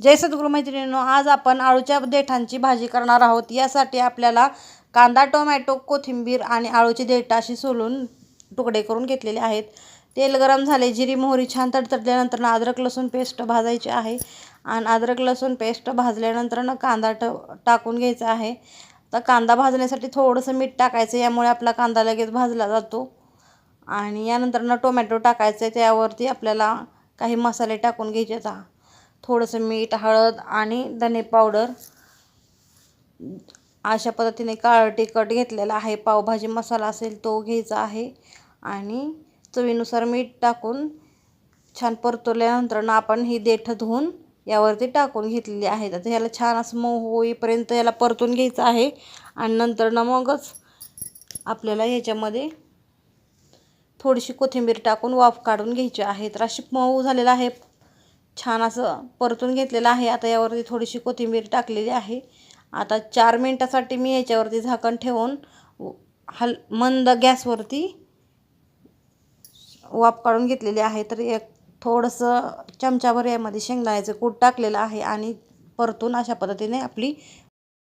जय सद्गुरू मैत्रिणींनो आज आपण आळूच्या देठांची भाजी करणार आहोत. यासाठी आपल्याला कांदा टोमॅटो कोथिंबीर आणि आळूची देठ अशी सोलून तुकडे करून घेतलेले आहेत. तेल गरम झाले जिरी मोहरी छान तडतडल्यानंतर अद्रक लसूण पेस्ट भाजायची आहे. आणि अद्रक लसूण पेस्ट भाजल्यानंतर कांदा ट टाकून घ्यायचा आहे. तर कांदा भाजण्यासाठी थोडंसं मीठ टाकायचं यामुळे आपला कांदा लगेच भाजला जातो. आणि यानंतर टोमॅटो टाकायचं आहे त्यावरती आपल्याला काही मसाले टाकून घ्यायचे आता. थोडंसं मीठ हळद आणि धने पावडर अशा पद्धतीने काळं तिखट घेतलेला आहे. पावभाजी मसाला असेल तो घ्यायचा आहे आणि चवीनुसार मीठ टाकून छान परतवल्यानंतर आपण ही देठ धुवून यावरती टाकून घेतलेली आहेत आता ह्याला छान असं मऊ होईपर्यंत याला परतून घ्यायचं आहे आणि नंतर ना मगच आपल्याला ह्याच्यामध्ये थोडीशी कोथिंबीर टाकून वाफ काढून घ्यायची आहे. तर अशी मऊ झालेलं आहे छान असं परतून घेतलेलं आहे. आता यावरती थोडीशी कोथिंबीर टाकलेली आहे. आता चार मिनटासाठी मी याच्यावरती झाकण ठेवून हल मंद गॅसवरती वाफ काढून घेतलेली आहे. तर एक थोडंसं चमचाभर यामध्ये शेंगदाण्याचं कूट टाकलेलं आहे आणि परतून अशा पद्धतीने आपली